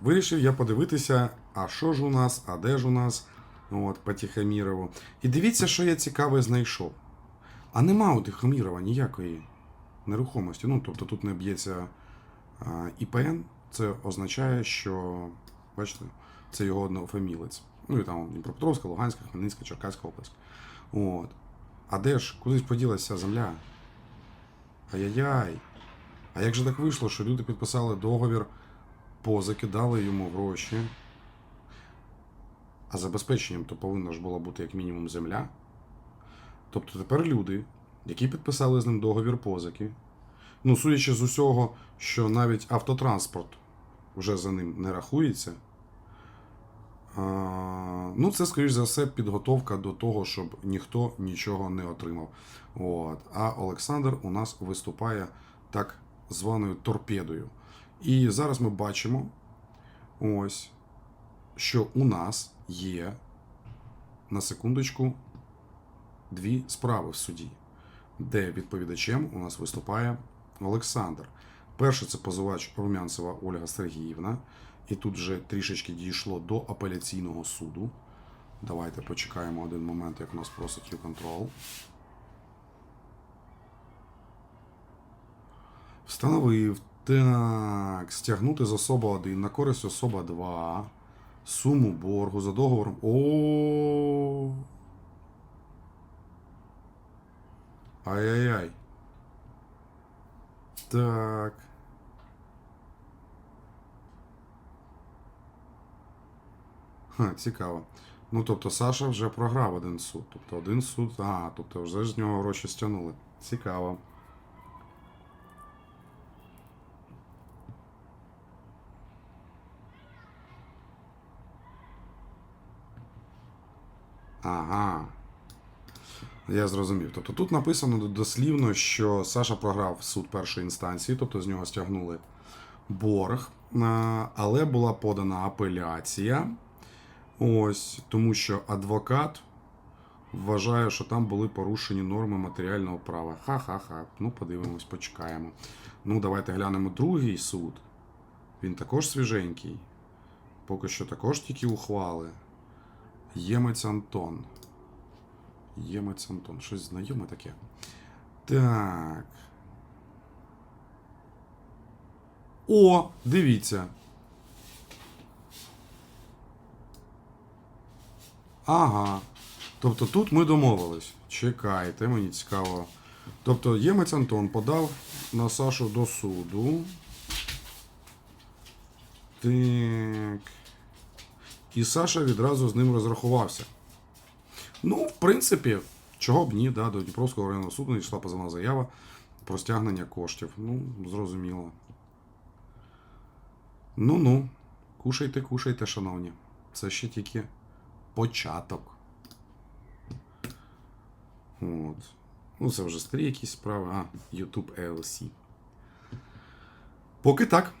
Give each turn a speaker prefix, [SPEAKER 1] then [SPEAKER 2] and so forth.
[SPEAKER 1] Вирішив я подивитися, а що ж у нас, а де ж у нас, от, по Тихомірову. І дивіться, що я цікаве знайшов. А нема у Тихомірова ніякої нерухомості. Ну, тобто тут не б'ється ІПН, це означає, що, бачите, це його однофамілець. Ну і там Дніпропетровська, Луганська, Хмельницька, Черкаська область. От. А де ж кудись поділася земля? Ай-яй-яй. А як же так вийшло, що люди підписали договір, позакидали йому гроші? А забезпеченням то повинна ж була бути як мінімум земля. Тобто тепер люди, які підписали з ним договір позики, ну, судячи з усього, що навіть автотранспорт вже за ним не рахується. А, ну, це, скоріш за все, підготовка до того, щоб ніхто нічого не отримав. От. А Олександр у нас виступає так званою торпедою. І зараз ми бачимо, ось, що у нас є на секундочку дві справи в суді, де відповідачем у нас виступає Олександр. Перше це позивач Румянцева Ольга Сергіївна. І тут вже трішечки дійшло до апеляційного суду. Давайте почекаємо один момент, як нас просить U-Control. Встановив. Так, стягнути з особа 1 на користь особа 2. Суму боргу за договором. О. Ай-яй-яй. Так. Ха, цікаво. Ну, тобто Саша вже програв один суд. Тобто один суд. А, тобто вже з нього гроші стягнули. Цікаво. Ага. Я зрозумів. Тобто тут написано дослівно, що Саша програв суд першої інстанції, тобто з нього стягнули борг, але була подана апеляція. Ось, тому що адвокат вважає, що там були порушені норми матеріального права. Ха-ха-ха. Ну, подивимось, почекаємо. Ну, давайте глянемо другий суд. Він також свіженький. Поки що також тільки ухвали. Ємець Антон. Ємець Антон. Щось знайоме таке. Так. О, дивіться. Ага. Тобто тут ми домовились. Чекайте, мені цікаво. Тобто Ємець Антон подав на Сашу до суду. Так. І Саша відразу з ним розрахувався. Ну, в принципі, чого б ні, да, до Дніпровського районного суду надійшла позовна заява про стягнення коштів. Ну, зрозуміло. Ну-ну, кушайте, кушайте, шановні. Це ще тільки початок. От. Ну, це вже старі якісь справи. А, YouTube ELC. Поки так.